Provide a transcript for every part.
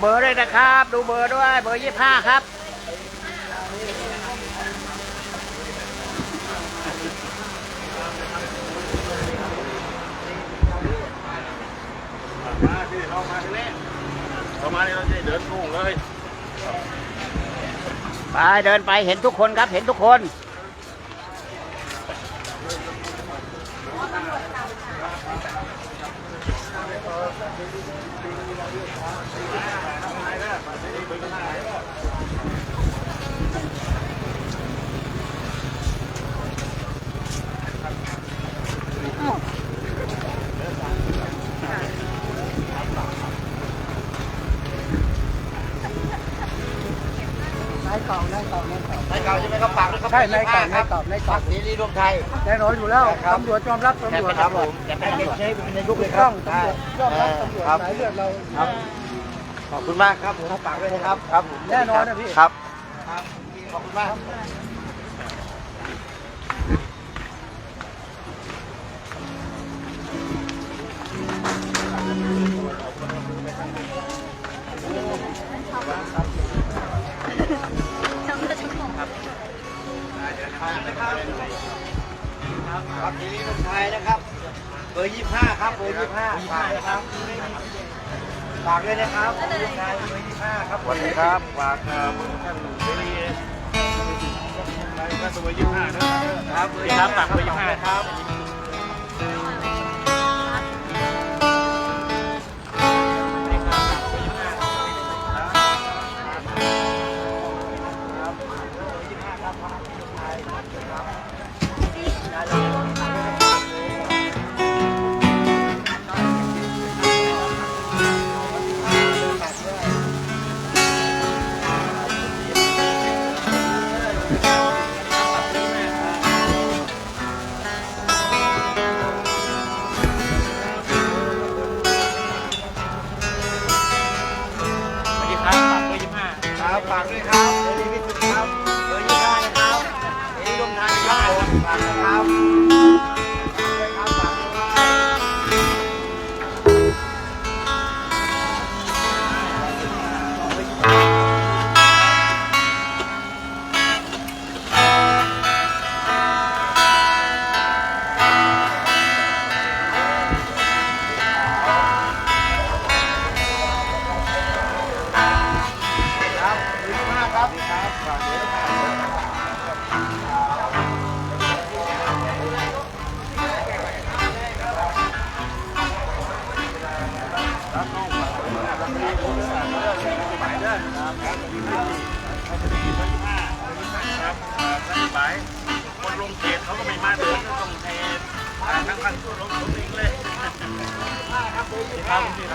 เบอร์ด้วยนะครับ ดูเบอร์ด้วย เบอร์ยี่ห้าครับ มาที่เข้ามาที่นี่เข้ามาเนี่ยเราจะเดินทุ่งเลย ไปเดินไปเห็นทุกคนครับ เห็นทุกคนนายเก่านายเก่านายเก่า ในเก่าใช่ไห มครับฝากด้วยครับใช่นายเก่านายเก่านายเก่าซีรีรวมไทยแน่นอนอยู่แล้วครับตำรวจยอมรับตำรวจครับผมจะเป็นเด็กใช้เป็นในยุคเลยคต้รัอบงตำรวจยอมรับตำรวจครับสายเลือดเราครับขอบคุณมากครับผมฝากด้วยนะครับครับผมแน่นอนนะพี่ครับครับขอบคุณมากครับ ทีนี้คนไทยนะครับ เบอร์ยี่ห้าครับ เบอร์ยี่ห้าฝากนะครับฝากด้วยนะครับเบอร์ยี่ห้าเบอร์ยี่ห้าครับสวัสดีครับ ฝากเอ่อท่านเสรีท่านเบอร์ยี่ห้านะครับเบอร์ยี่ห้าฝากเบอร์ยี่ห้าครับ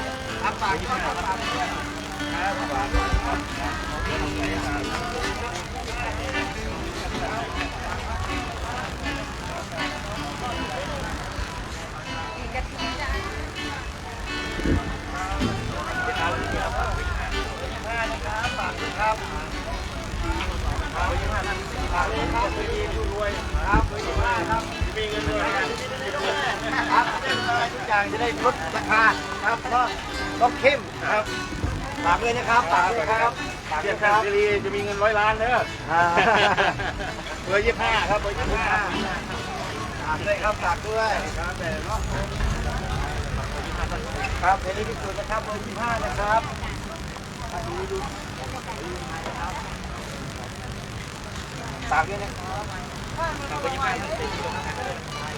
รับครับฝากด้วยครับครับฝากครับ อย่างจะได้ลดราคาครับเพราะต้องเข้มครับฝากเลยนะครับฝากเลยครับฝากเลยครับซีจะมีเงินร้อยล้านเด้อเบอร์ยี่ห้าครับเบอร์ยี่ห้าฝากเลยครับฝากด้วยครับแต่เนาะครับเสรีพิสุทธิ์นะครับเบอร์ยี่ห้านะครับฝากด้วยนะครับสวัส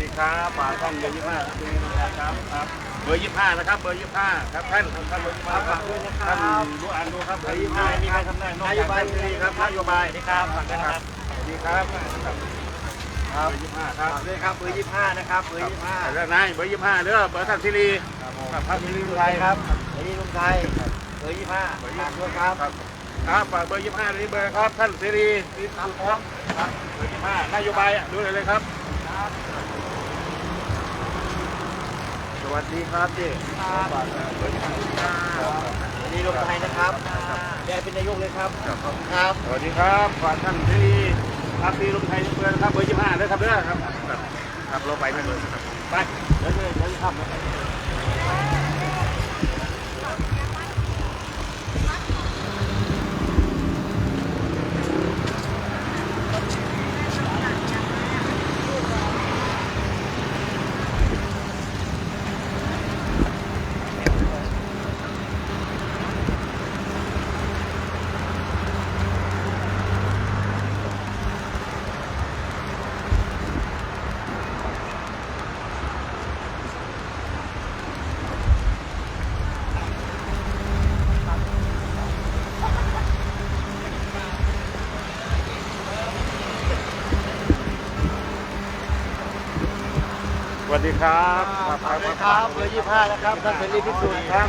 ดีครับฝากท่านเบอร์ยี่ห้าคุณนะครับครับ เบอร์ยี่ห้านะครับเบอร์ยี่ห้าครับท่านท่านเบอร์ยี่ห้าครับท่านดูอ่านดูครับเบอร์ยี่ห้ามีใครทำได้นอกจากท่านดีครับนโยบายนี่ครับฝากด้วยนะครับสวัสดีครับครับเบอร์ยี่ห้าครับด้วยครับเบอร์ยี่ห้านะครับเบอร์ยี่ห้าเรื่องนายเบอร์ยี่ห้าเด้อเบอร์ท่านซิรีครับท่านซิรีลุงไทยครับซิรีลุงไทยเบอร์ยี่ห้าเบอร์ยี่ห้าด้วยครับครับฝากเบอร์ยี่ห้านี้เบอร์ครับท่านซิรีครับครับเบอร์ยี่ห้านโยบายดูเลย เลยครับสวัสดีครับพี่นี่ลงไทยนะครับแกเป็นนายกเลยครับ ครับ สวัสดีครับฝากท่านที่รับดีลงไทยเพื่อนครับเบอร์ยี่ห้าด้วยครับเด้อครับ ครับเราไปไม่เลยครับไปเดี๋ยวเดี๋ยวเดี๋ยวจะท วัสดีครับสวัสดีครับเบอร์ยี่ห้านะครับท่านเสรีพิสุทธิ์ครับ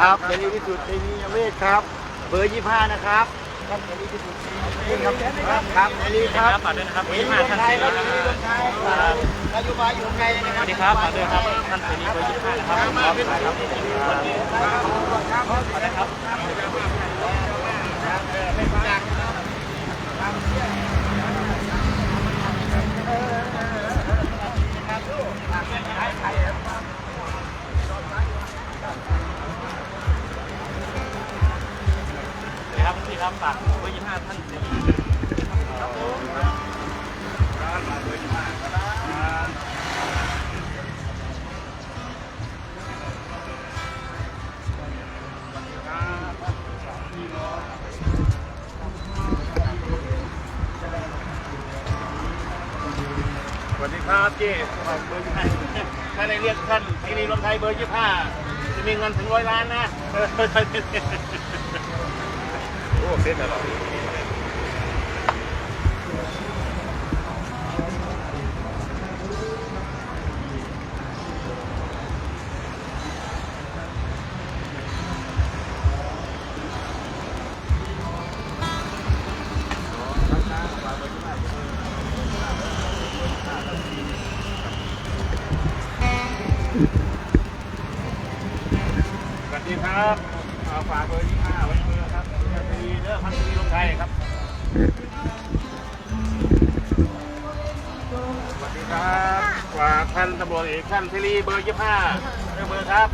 ครับเสรีพิสุทธิ์เตมีเวทครับ เบอร์ยี่ห้านะครับท่านเสรีพิสุทธิ์เตมีเวทครับครับเสรีครับฝากด้วยนะครับเสรีรวมไทยครับเสรีรวมไทยครับนโยบายอยู่ไงนะครับสวัสดีครับฝากด้วยครับท่านเสรีเบอร์ยี่สิบห้านะครับครับ ครับพี่ครับฝากเบอร์ยี่ห้าท่านเสรีครับผมร้านเบอร์ยี่ห้าก็ได้ ครับเจ๊ฝากเบอร์ยี่ห้าถ้าได้เรียกท่านทีรีรวมไทยเบอร์ยี่ห้าจะมีเงินถึงร้อยล้านนะ โอ้เส้นอะไรสวัสดี ครับเอาฝากเบอร์ยี่ห้าไว้เบอร์ครับพันธีเด้อพันธีลงไทยครับสวัสดีครับฝากท่านตำรวจเอกท่านเทรีเบอร์ยี่ห้าเบอร์ครับ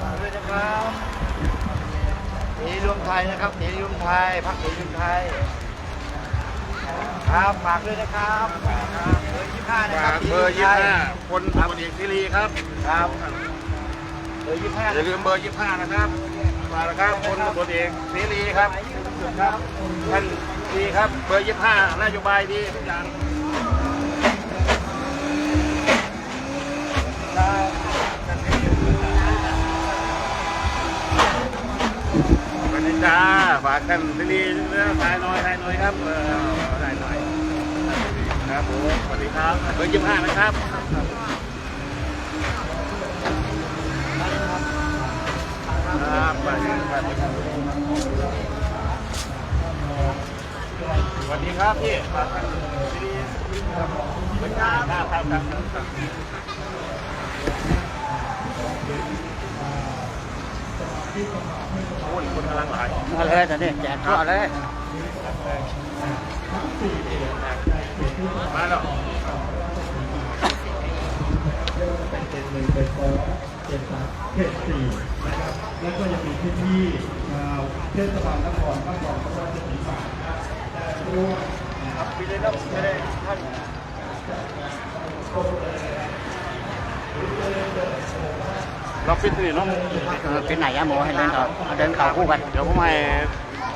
ฝากด้วยนะครับเสรีรวมไทยนะครับเสรีรวมไทยพรรคเสรีรวมไทยครับฝากด้วยนะครับครับเบอร์ยี่ห้านะคฝารับกเบอร์ยี่ห้าคนตำรวจเอกเทรีครับครับเบ อร์ยี่ห้าอย่าลืมเบอร์ยี่ห้านะครับ มาแล้วครับคนตำรวจเอกเทรีครับครับท่านดีครับ เบอร์ยี่ห้านโยบายดีทุกอย่างสวัสดีจ้าฝากท่านเทรีเรื่องถ่ายหน่อยถ่ายหน่อยครับเออถ่ายหน่อยครับผมสวัสดีครับเบอร์ยี่ห้านะครับ สวัสดีครับพี่ฝากท่านเทรีครับครับครับครับโอ้ยคนกำลังหลายมาเลยตอนนี้แจกทั่วเลย มาแล้ว เป็นหนึ่งเป็นโต๊ะเป็นสามเขตสี่นะครับแล้วก็ยังมีพี่พี่ๆชาวเทศบาลนครนครราชสีมาได้ร่วมนะครับพี่เลยครับไม่ได้ท่านเราปิดที่นี่เนาะเออเป็นไหนอะโมให้เดินต่อเอาเดินเข่าคู่กันเดี๋ยวผมให้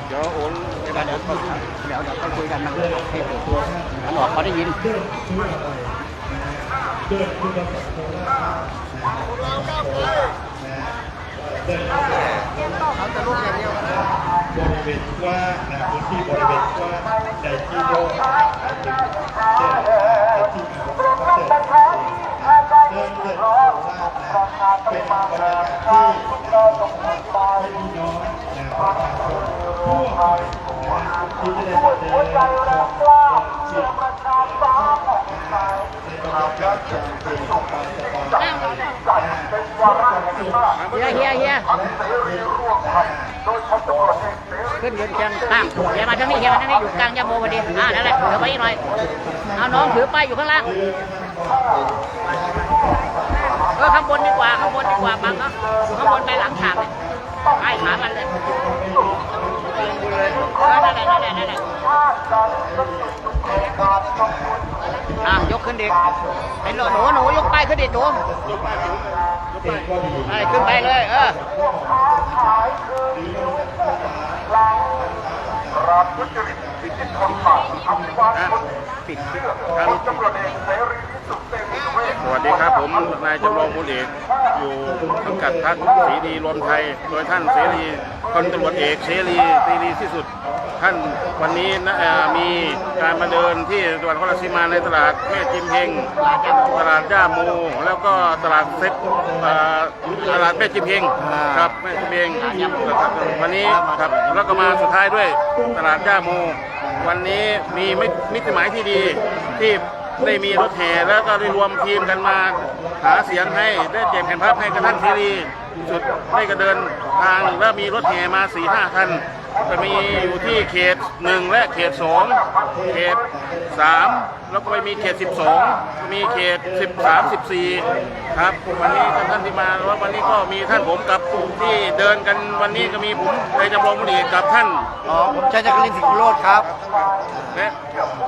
เดี๋ยวโอนเดี๋ยวเดี๋ยวเดี๋ยวเดี๋ยวค่อยคุยกันนะเทปตัวมันออกเขาได้ยิน เดินช่วยอะไรนะเดินคุณสมบัติโคราชนะฮะนะฮะเดินเข้าจะลุกอย่างเดียวนะบริเวณกว้างนะพื้นที่บริเวณกว้างในที่โล่งนะครับถึง เฮียเฮียเฮียขึ้นยืนเชียงข้างเฮียมาทางนี้เฮียมาทางนี้อยู่กลางยาโมพอดีอ่านั่นแหละเดี๋ยวไปอีกหน่อยเอาน้องถือป้ายอยู่ข้างล่างเรืออข้างบนดีกว่าข้างบนดีกว่าบังเนาะข้างบนไปหลังฉากเลยใต้ขามันเลยออนั่นแหละนั่นแหละนั่นแหละอะยกขึ้นเด็กไอ้หนูหนูหนูยกป้ายขึ้นเด็กหนู ไอ้ขึ้นไปเลย เออปิดครับสวัสดีครับผมนายจำลองมูลเอกอยู่สังกัดพรรคเสรีรวมไทย โดยท่านเสรีพลตำรวจเอกเสรีเสรีที่สุด ท่านวันนี้นะมีการมาเดินที่จังหวัดนครราชสีมาในตลาดแม่จิมเฮงตลาดย่าโมแล้วก็ตลาดเซ็ตตลาดแม่จิมเฮงครับแม่จิมเฮงครับวันนี้ครับแล้วก็มาสุดท้ายด้วยตลาดย่าโม วันนี้มีมิตรมิตรหมายที่ดีที่ได้มีรถแห่แล้วก็ได้รวมทีมกันมาหาเสียงให้ได้แจกแผ่นพับให้กับท่านเสรีสุดได้ก็เดินทางแล้วมีรถแห่มาสี่ห้าคัน จะมีอยู่ที่เขตหนึ่งและเขตสองเขตสาม แล้วก็ไปมีเขตสิบสองมีเขตสิบสามสิบสี่ครับวันนี้ท่านที่มาแล้ววันนี้ก็มีท่านผมกับที่เดินกันวันนี้ก็มีผมในจำลองมุนีกับท่านอ๋อผมชัยจักรินทร์สิงห์โรดครับ และ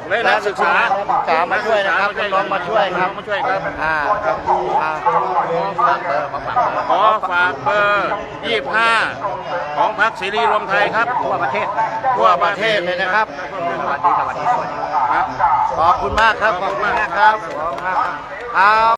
และนักศึกษานักศึกษามาช่วยนะครับน้องๆมาช่วยครับมาช่วยครับอ่าอ่าขอฝากเบอร์25 ของพรรคเสรีรวมไทยครับทั่วประเทศทั่วประเทศเลยนะครับสวัสดีสวัสดีสวัสดีครับขอบคุณมากครับขอบคุณมากครับ ขอบคุณมากครับครับ